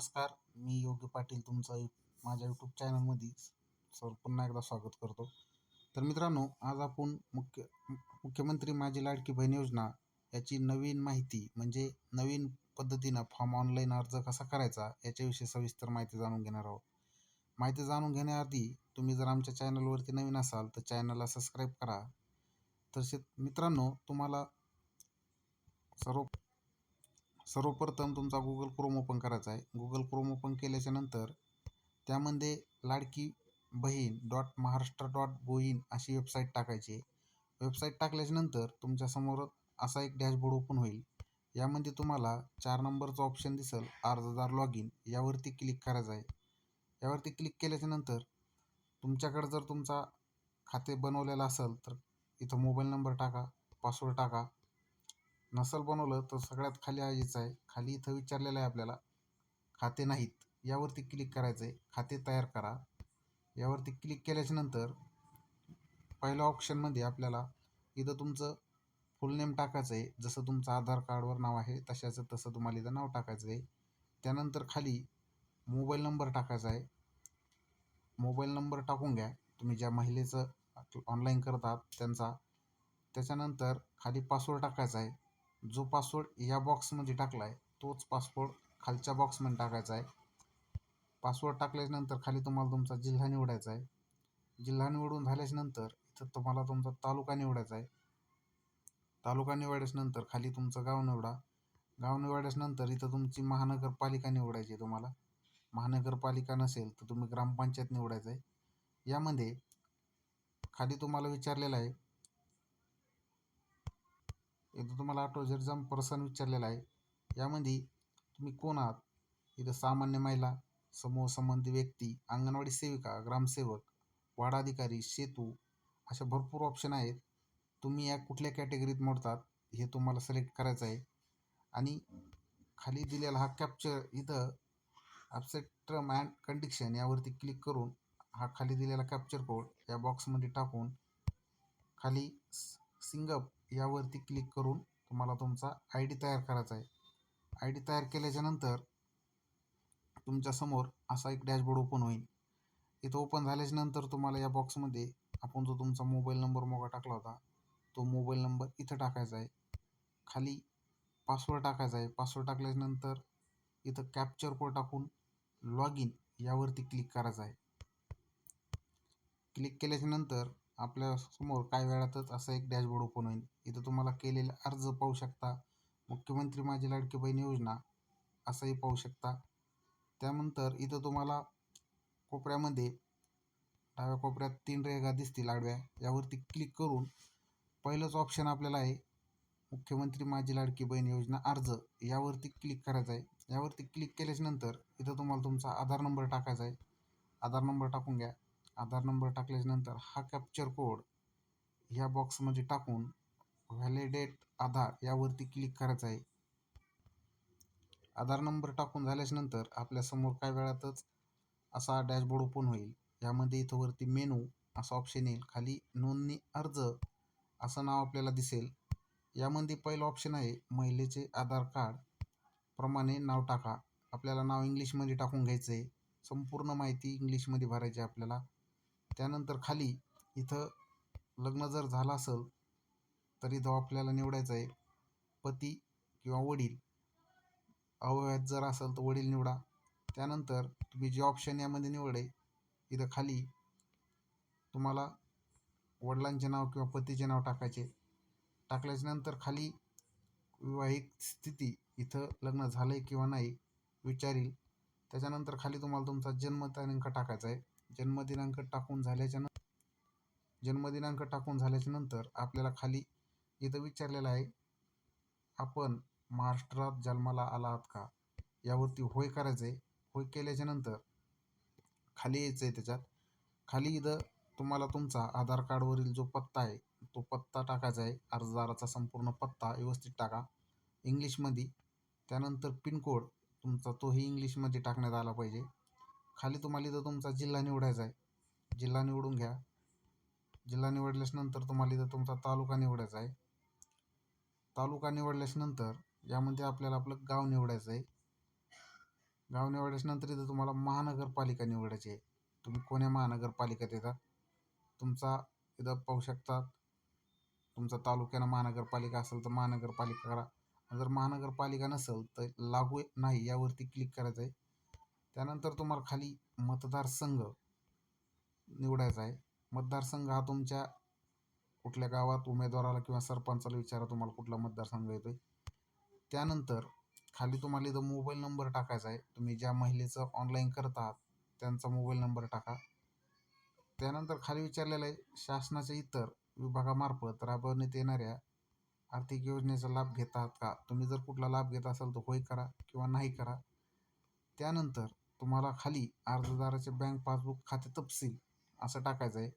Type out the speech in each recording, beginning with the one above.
नमस्कार मी योग्य पाटील तुमचं माझ्या यूट्यूब चॅनलमध्ये सर पुन्हा एकदा स्वागत करतो. तर मित्रांनो आज आपण मुख्य मुख्यमंत्री माझी लाडकी बहीण योजना याची नवीन माहिती म्हणजे नवीन पद्धतीनं फॉर्म ऑनलाईन अर्ज कसा करायचा याच्याविषयी सविस्तर माहिती जाणून घेणार आहोत. माहिती जाणून घेण्याआधी तुम्ही जर आमच्या चॅनलवरती नवीन असाल तर चॅनलला सबस्क्राईब करा. तसेच मित्रांनो तुम्हाला सर्व सर्वप्रथम तुमचा गुगल क्रोम ओपन करायचा आहे. गुगल क्रोम ओपन केल्याच्यानंतर त्यामध्ये Ladki Bahin dot Maharashtra dot gov in अशी वेबसाईट टाकायची वेबसाईट टाकल्याच्यानंतर तुमच्यासमोर असा एक डॅशबोर्ड ओपन होईल. यामध्ये तुम्हाला चार नंबरचं ऑप्शन दिसेल अर्जदार लॉग इन यावरती क्लिक करायचं आहे. यावरती क्लिक केल्याच्यानंतर तुमच्याकडे जर तुमचा खाते बनवलेलं असेल तर इथं मोबाईल नंबर टाका पासवर्ड टाका. नसल बनवलं तर सगळ्यात खाली यायचं आहे. खाली इथं विचारलेलं आहे आपल्याला. खाते नाहीत. यावरती क्लिक करायचं आहे खाते तयार करा. यावरती क्लिक केल्याच्यानंतर पहिल्या ऑप्शनमध्ये आपल्याला इथं तुमचं फुल नेम टाकायचं आहे. जसं तुमचं आधार कार्डवर नाव आहे तशाचं तसं तुम्हाला इथं नाव टाकायचं आहे. त्यानंतर खाली मोबाईल नंबर टाकायचा आहे. मोबाईल नंबर टाकून घ्या. तुम्ही ज्या महिलेचं ऑनलाईन करतात त्यांचा. त्याच्यानंतर खाली पासवर्ड टाकायचा आहे. जो पासवर्ड या बॉक्समध्ये टाकला आहे तोच पासवर्ड खालच्या बॉक्समध्ये टाकायचा आहे. पासवर्ड टाकल्याच्यानंतर खाली तुम्हाला तुमचा जिल्हा निवडायचा आहे. जिल्हा निवडून झाल्याच्यानंतर इथं तुम्हाला तुमचा तालुका निवडायचा आहे. तालुका निवडल्याच्यानंतर खाली तुमचं गाव निवडा. गाव निवडल्याच्यानंतर इथं तुमची महानगरपालिका निवडायची आहे तुम्हाला. महानगरपालिका नसेल तर तुम्ही ग्रामपंचायत निवडायचं आहे. यामध्ये खाली तुम्हाला विचारलेलं आहे इथं तुम्हाला ऑटो जम पर्सन विचारलेला आहे यामध्ये तुम्ही कोण आहात? इथं सामान्य महिला समूह संबंधी व्यक्ती अंगणवाडी सेविका ग्रामसेवक वाडाधिकारी सेतू अशा भरपूर ऑप्शन आहेत. तुम्ही या कुठल्या कॅटेगरीत मोडतात हे तुम्हाला सिलेक्ट करायचं आहे. आणि खाली दिलेला हा कॅप्चर इथं ॲपसेट टर्म अँड कंडिशन यावरती क्लिक करून हा खाली दिलेला कॅप्चर कोड या बॉक्समध्ये टाकून खाली सिंगअप यावरती क्लिक करून तुम्हाला तुमचा आय डी तयार करायचा आहे. आय डी तयार केल्याच्यानंतर तुमच्यासमोर असा एक डॅशबोर्ड ओपन होईल. इथं ओपन झाल्याच्यानंतर तुम्हाला या बॉक्समध्ये आपण जो तुमचा मोबाईल नंबर मोगा टाकला होता तो मोबाईल नंबर इथं टाकायचा आहे. खाली पासवर्ड टाकायचा आहे. पासवर्ड टाकल्याच्यानंतर इथं कॅप्चर कोड टाकून लॉग इन यावरती क्लिक करायचं आहे. क्लिक केल्याच्यानंतर आपल्यासमोर काही वेळातच असं एक डॅशबोर्ड ओपन होईल. इथं तुम्हाला केलेले अर्ज पाहू शकता. मुख्यमंत्री माझी लाडकी बहीण योजना असंही पाहू शकता. त्यानंतर इथं तुम्हाला कोपऱ्यामध्ये डाव्या कोपऱ्यात तीन रेगा दिसतील आडव्या. यावरती क्लिक करून पहिलंच ऑप्शन आपल्याला आहे. मुख्यमंत्री माझी लाडकी बहीण योजना अर्ज. यावरती क्लिक करायचं आहे. यावरती क्लिक केल्याच्यानंतर इथं तुम्हाला तुमचा आधार नंबर टाकायचा आहे. आधार नंबर टाकून घ्या. आधार नंबर टाकल्याच्यानंतर हा कॅप्चर कोड ह्या बॉक्समध्ये टाकून व्हॅलिडेट आधार यावरती क्लिक करायचं आहे. आधार नंबर टाकून झाल्याच्यानंतर आपल्यासमोर काही वेळातच असा डॅशबोर्ड ओपन होईल. यामध्ये इथं वरती मेनू असा ऑप्शन येईल. खाली नोंदणी अर्ज असं नाव आपल्याला दिसेल. यामध्ये पहिलं ऑप्शन आहे महिलेचे आधार कार्ड प्रमाणे नाव टाका. आपल्याला नाव इंग्लिशमध्ये टाकून घ्यायचं आहे संपूर्ण माहिती इंग्लिशमध्ये भरायची आपल्याला. त्यानंतर खाली इथं लग्न जर झालं असेल तरी जो आपल्याला निवडायचं आहे. पती किंवा वडील. अवयात जर असेल तर वडील निवडा. त्यानंतर तुम्ही जे ऑप्शन यामध्ये निवडे इथं खाली तुम्हाला वडिलांचे नाव किंवा पतीचे नाव टाकायचे. टाकल्याच्यानंतर खाली विवाहित स्थिती इथं लग्न झालं आहे किंवा नाही विचारील. त्याच्यानंतर खाली तुम्हाला तुमचा जन्मदिनांक टाकायचा आहे. जन्मदिनांक टाकून झाल्याच्या जन्मदिनांक टाकून झाल्याच्यानंतर आपल्याला खाली इथं विचारलेलं आहे आपण महाराष्ट्रात जन्माला आला आहात का? यावरती होय करायचं आहे. होय केल्याच्यानंतर खाली यायचं आहे त्याच्यात. खाली इथं तुम्हाला तुमचा आधार कार्डवरील जो पत्ता आहे तो पत्ता टाकायचा आहे. अर्जदाराचा संपूर्ण पत्ता व्यवस्थित टाका. इंग्लिशमध्ये. त्यानंतर पिनकोड तुमचा तोही इंग्लिशमध्ये टाकण्यात आला पाहिजे. खाली तुम्हाला इथं तुमचा जिल्हा निवडायचा आहे. जिल्हा निवडून घ्या. जिल्हा निवडल्याच्यानंतर तुम्हाला इथं तुमचा तालुका निवडायचा आहे. तालुका निवडल्याच्यानंतर यामध्ये आपल्याला आपलं गाव निवडायचं आहे. गाव निवडल्याच्यानंतर इथं तुम्हाला महानगरपालिका निवडायची आहे. तुम्ही कोण्या महानगरपालिकेत येतात तुमचा इथं पाहू शकता. तुमचा तालुक्यानं महानगरपालिका असेल तर महानगरपालिका करा जर महानगरपालिका नसेल तर लागू नाही यावरती क्लिक करायचं आहे. त्यानंतर तुम्हाला खाली मतदारसंघ निवडायचा आहे. मतदारसंघ हा तुमच्या कुठल्या गावात उमेदवाराला किंवा सरपंचाला विचारा तुम्हाला कुठला मतदारसंघ येतोय. त्यानंतर खाली तुम्हाला इथं मोबाईल नंबर टाकायचा आहे. तुम्ही ज्या महिलेचं ऑनलाईन करत आहात त्यांचा मोबाईल नंबर टाका. त्यानंतर खाली विचारलेलं आहे शासनाच्या इतर विभागामार्फत राबवण्यात येणाऱ्या आर्थिक योजनेचा लाभ घेत आहात का? तुम्ही जर कुठला लाभ घेत असाल तर होय करा किंवा नाही करा. त्यानंतर तुम्हाला खाली अर्जदाराचे बँक पासबुक खाते तपशील असं टाकायचं आहे.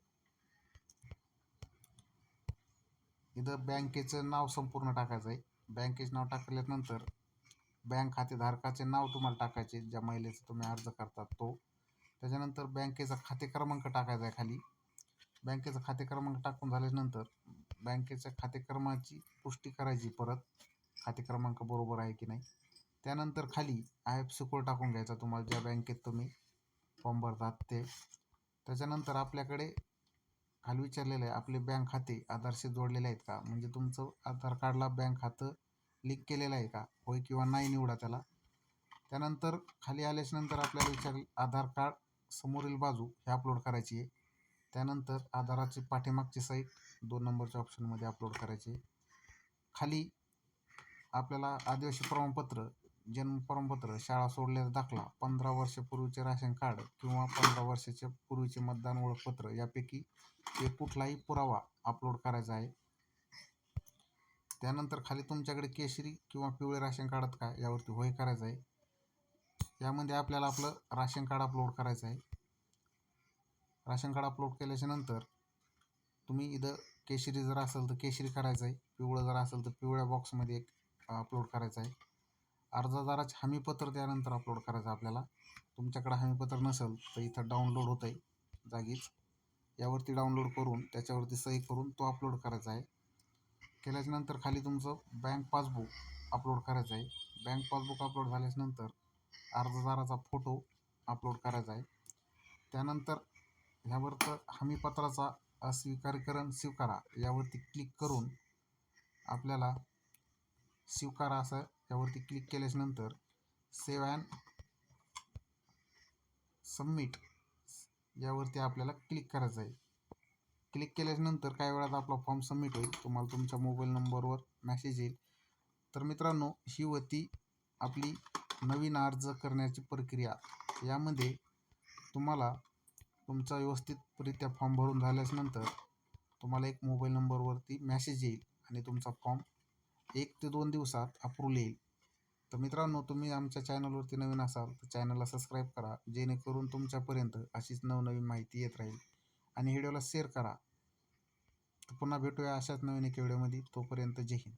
इथं बँकेचं नाव संपूर्ण टाकायचं आहे. बँकेचं नाव टाकल्यानंतर बँक खातेधारकाचे नाव तुम्हाला टाकायचे ज्या महिलेचा तुम्ही अर्ज करतात तो. त्याच्यानंतर बँकेचा खाते क्रमांक टाकायचा आहे खाली. बँकेचा खाते क्रमांक टाकून झाल्यानंतर बँकेच्या खाते क्रमांकाची पुष्टी करायची परत. खाते क्रमांक बरोबर आहे की नाही? त्यानंतर खाली आय एफ सी कोड टाकून घ्यायचा तुम्हाला ज्या बँकेत तुम्ही. फॉर्म भरतात ते. त्याच्यानंतर आपल्याकडे खाली विचारलेलं आहे आपले बँक खाते आधारशी जोडलेले आहेत का? म्हणजे तुमचं आधार कार्डला बँक खातं लिंक केलेलं आहे का? होय किंवा नाही निवडा त्याला. त्यानंतर खाली आल्याच्यानंतर आपल्याला विचार आधार कार्ड समोरील बाजू हे अपलोड करायची आहे. त्यानंतर आधाराची पाठीमागची साईट दोन नंबरच्या ऑप्शनमध्ये अपलोड करायची आहे. खाली आपल्याला आदिवासी प्रमाणपत्र जन्म प्रमाणपत्र शाळा सोडल्याचा दाखला पंधरा वर्षापूर्वीचे राशन कार्ड किंवा पंधरा वर्षाच्या पूर्वीचे मतदान ओळखपत्र यापैकी एक कुठलाही पुरावा अपलोड करायचा आहे. त्यानंतर खाली तुमच्याकडे केशरी किंवा पिवळे राशन कार्ड का? यावरती होय करायचं आहे. यामध्ये आपल्याला आपलं राशन कार्ड अपलोड करायचं आहे. राशन कार्ड अपलोड केल्याच्यानंतर तुम्ही इथं केशरी जर असेल तर केशरी करायचं आहे. पिवळं जर असेल तर पिवळ्या बॉक्समध्ये एक अपलोड करायचं आहे. अर्जदाराचे हमीपत्र त्यानंतर अपलोड करायचं आपल्याला. तुमच्याकडे हमीपत्र नसेल तर इथं डाउनलोड होतं आहे जागीच. यावरती डाउनलोड करून त्याच्यावरती सही करून तो अपलोड करायचा आहे. केल्याच्यानंतर खाली तुमचं बँक पासबुक अपलोड करायचं आहे. बँक पासबुक अपलोड झाल्याच्यानंतर अर्जदाराचा फोटो अपलोड करायचा आहे. त्यानंतर ह्यावरचं हमीपत्राचा अस्वीकारीकरण स्वीकारा. यावरती क्लिक करून आपल्याला स्वीकारा असं यावरती क्लिक केल्याच्यानंतर सेव्ह अँड सबमिट यावरती आपल्याला क्लिक करायचं आहे. क्लिक केल्याच्यानंतर काही वेळात आपला फॉर्म सबमिट होईल. तुम्हाला तुमच्या मोबाईल नंबरवर मॅसेज येईल. तर मित्रांनो ही होती आपली नवीन अर्ज करण्याची प्रक्रिया. यामध्ये तुम्हाला तुमचा व्यवस्थितरित्या फॉर्म भरून झाल्याच्यानंतर तुम्हाला एक मोबाईल नंबरवरती मॅसेज येईल आणि तुमचा फॉर्म एक ते दोन दिवसात अप्रूव्ह येईल. तर मित्रांनो तुम्ही आमच्या चॅनलवरती नवीन असाल तर चॅनलला सबस्क्राईब करा जेणेकरून तुमच्यापर्यंत अशीच नवनवीन माहिती येत राहील. आणि व्हिडिओला शेअर करा. तर पुन्हा भेटूया अशाच नवीन एका व्हिडिओमध्ये. तोपर्यंत जय हिंद.